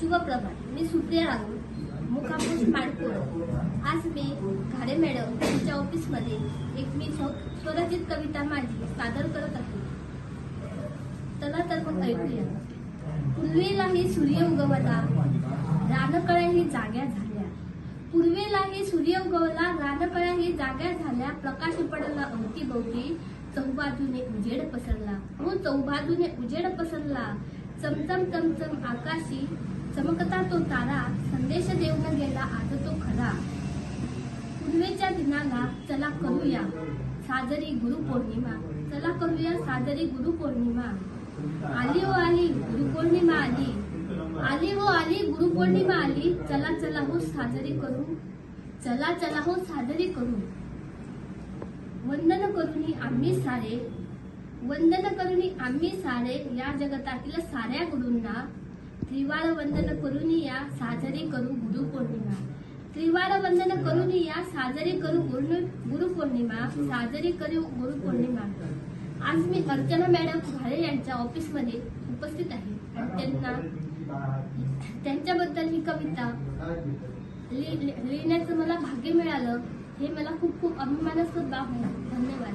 शुभप्रभात. मी सुप्रिया राहुल मुकापूस माडपूर आज मी घाडे मॅडम यांच्या ऑफिसमध्ये एक मी स्व- स्वरचित कविता माझी सादर करत आहे. चला तर मग ऐकूया. पूर्वेलाही सूर्य उगवला रानकळ्याही जाग्या झाल्या. पूर्वेलाही सूर्य उगवला रानकळ्याही जाग्या झाल्या. प्रकाश पडला अवतीभोवती चौबाजूने उजेड पसरला. हो चौबाजूने उजेड पसरला. चमचम चमचम आकाशी चमकता तो तारा संदेश देऊन गेला आज तो खरा. पूर्वेच्या दिनाला चला करूया साजरी गुरुपौर्णिमा. चला करूया साजरी गुरुपौर्णिमा. आली हो आली गुरुपौर्णिमा आली. आली हो आली गुरुपौर्णिमा आली. चला चला हो साजरी करू. चला चला हो साजरी करू. वंदन करुनी आम्ही सारे. वंदन करुनी आम्ही सारे. या जगतातील साऱ्या गुरूंना त्रिवार वंदन करून या साजरी करू गुरुपौर्णिमा त्रिवार वंदन करून या साजरी करू गुरु गुरुपौर्णिमा साजरी करू गुरुपौर्णिमा आज मी अर्चना मॅडम घाले यांच्या ऑफिसमध्ये उपस्थित आहे. आणि त्यांना त्यांच्याबद्दल ही कविता लिहिण्याचं मला भाग्य मिळालं. हे मला खूप खूप अभिमानास्पद बाब आहे. धन्यवाद.